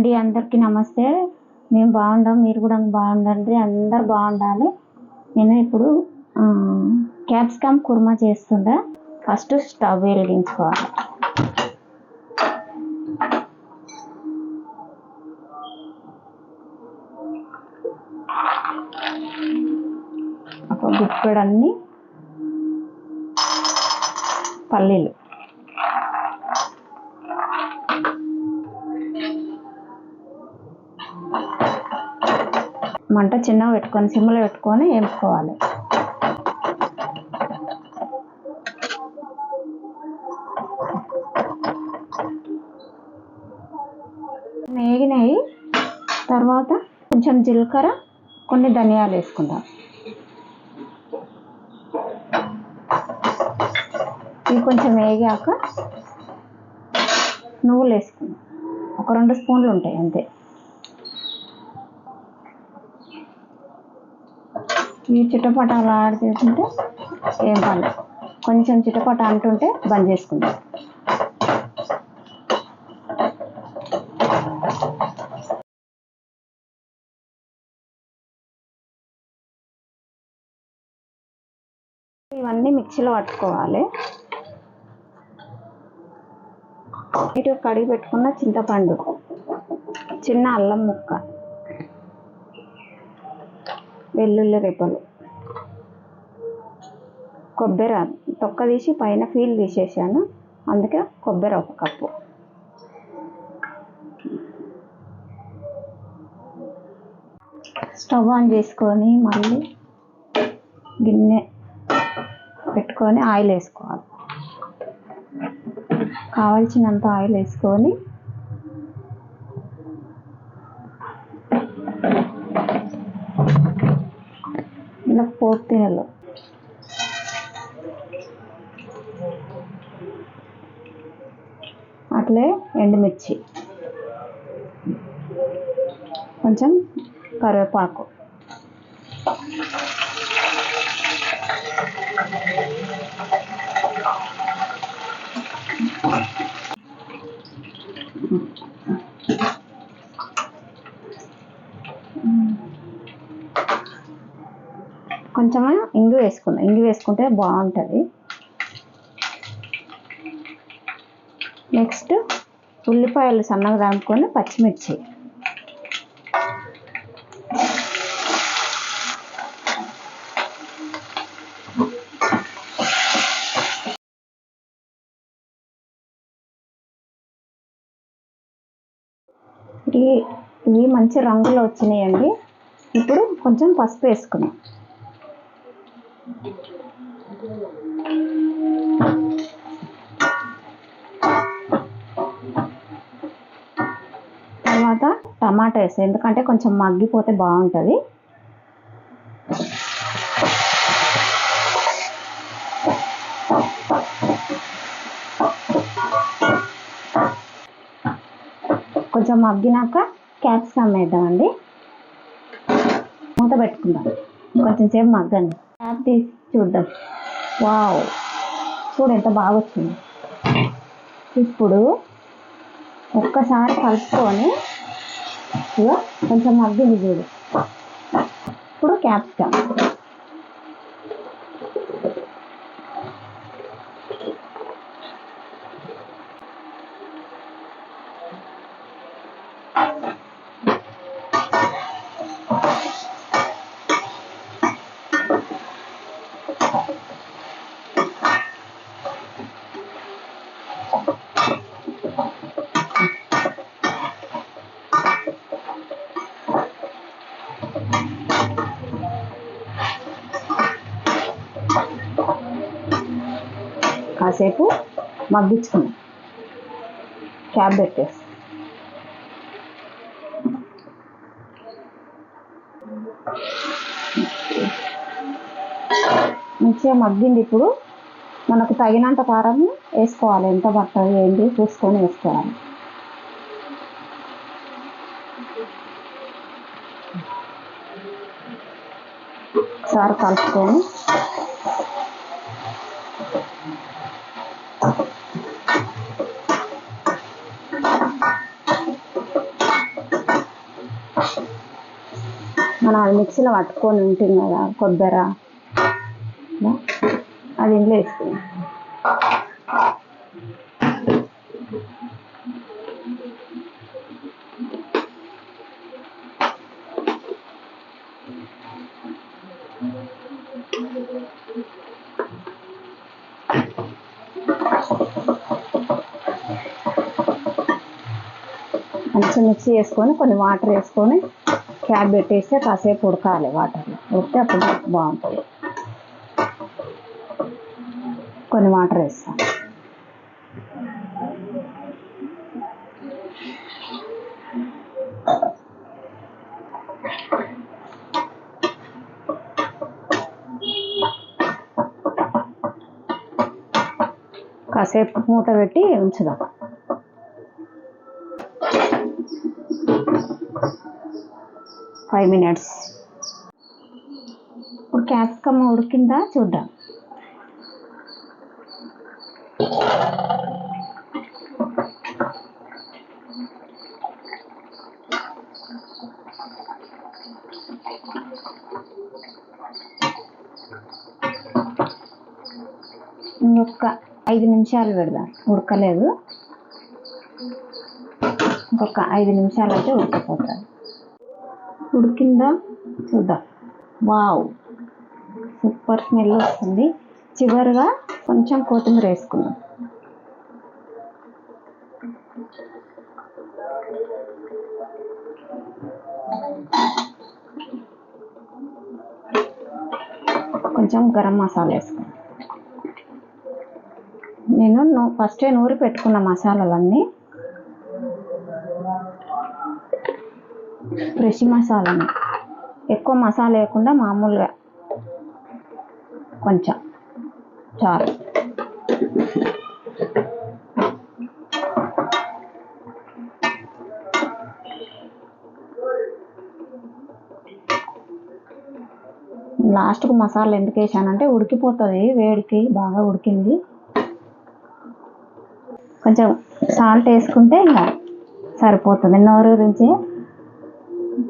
అండి అందరికీ నమస్తే. మేము బాగుండాం మీరు కూడా బాగుండండి అందరు బాగుండాలి. నేను ఇప్పుడు క్యాప్సికమ్ కుర్మా చేస్తుండే. ఫస్ట్ స్టవ్ వెలిగించుకోవాలి. ఒక గుప్పెడన్ని పల్లీలు. మంట చిన్నగా పెట్టుకొని సిమ్లో పెట్టుకొని వేపుకోవాలి. వేగినాయి తర్వాత కొంచెం జీలకర్ర కొన్ని ధనియాలు వేసుకుందాం. ఇవి కొంచెం వేగాక నువ్వులు వేసుకుందాం. ఒక రెండు స్పూన్లు ఉంటాయి అంతే. ఈ చిటపటాలు ఆడుతుంటే ఏం పని కొంచెం చిటపట అంటుంటే బంద్ చేసుకుంటాం ఇవన్నీ మిక్సీలో పట్టుకోవాలి. ఇటు కడిగి పెట్టుకున్న చింతపండు చిన్న అల్లం ముక్క. వెల్లుల్లి రెప్పలు కొబ్బరి తొక్క తీసి పైన ఫీల్ తీసేసాను. అందుకే కొబ్బరి ఒక కప్పు. స్టవ్ ఆన్ చేసుకొని మళ్ళీ గిన్నె పెట్టుకొని ఆయిల్ వేసుకోవాలి. కావాల్సినంత ఆయిల్ వేసుకొని ఇలా పోతేలు అట్లే ఎండుమిర్చి. కొంచెం కరివేపాకు. కొంచెం ఇంగు వేసుకుందాం ఇంగు వేసుకుంటే బాగుంటుంది. నెక్స్ట్ ఉల్లిపాయలు సన్నగా దాముకొని పచ్చిమిర్చి. ఇవి మంచి రంగులో వచ్చినాయండి. ఇప్పుడు కొంచెం పసుపు వేసుకున్నాం తర్వాత టమాటా వేస్తాం ఎందుకంటే కొంచెం మగ్గిపోతే బాగుంటుంది. కొంచెం మగ్గినాక క్యాప్సికమ్ వేద్దామండి. మూత పెట్టుకుందాం. కొంచెం సేపు మగ్గండి. క్యాప్ తీసి చూద్దాం. వావ్ చూడు ఎంత బాగా వచ్చింది. ఇప్పుడు ఒక్కసారి కలుపుకొని కొంచెం మగ్గింది చూడు. ఇప్పుడు క్యాప్సికమ్ కాసేపు మగ్గించుకున్నాం క్యాబ్ పెట్టేసి. మంచిగా మగ్గింది ఇప్పుడు. మనకు తగినంత కారం వేసుకోవాలి. ఎంత పడుతుంది ఏంటి చూసుకొని వేసుకోవాలి. ఒకసారి కలుపుకొని మనం అది మిక్సీలో పట్టుకొని ఉంటుంది కదా కొబ్బరి అది ఇంట్లో వేసుకున్నాం మంచిగా మిక్సీ వేసుకొని కొన్ని వాటర్ వేసుకొని క్యాప్ పెట్టేస్తే కాసేపు ఉడకాలి వాటర్లో ఉడికితే అప్పుడు బాగుంటుంది కొన్ని వాటర్ వేస్తాం కాసేపు మూత పెట్టి ఉంచుదాం ఫైవ్ మినిట్స్. ఇప్పుడు క్యాప్సికమ్ ఉడికిందా చూద్దాం. ఇంకొక ఐదు నిమిషాలు పెడదాం. ఉడకలేదు. ఇంకొక ఐదు నిమిషాలు అయితే ఉడికిపోతుంది ఉడికిందా? చూద్దాం. వావ్. సూపర్ స్మెల్ వస్తుంది. చివరిగా కొంచెం కొత్తిమీర వేసుకుందాం. కొంచెం గరం మసాలా వేసుకుందాం. నేను నూ- ఫస్టే నూరి పెట్టుకున్న మసాలాలన్నీ ఫ్రెష్ మసాలాని. ఎక్కువ మసాలా లేకుండా మామూలుగా కొంచెం చాలు లాస్ట్కు మసాలా ఎందుకు వేసానంటే ఉడికిపోతుంది వేడికి బాగా ఉడికింది. కొంచెం సాల్ట్ వేసుకుంటే ఇంకా సరిపోతుంది. నోరు గురించి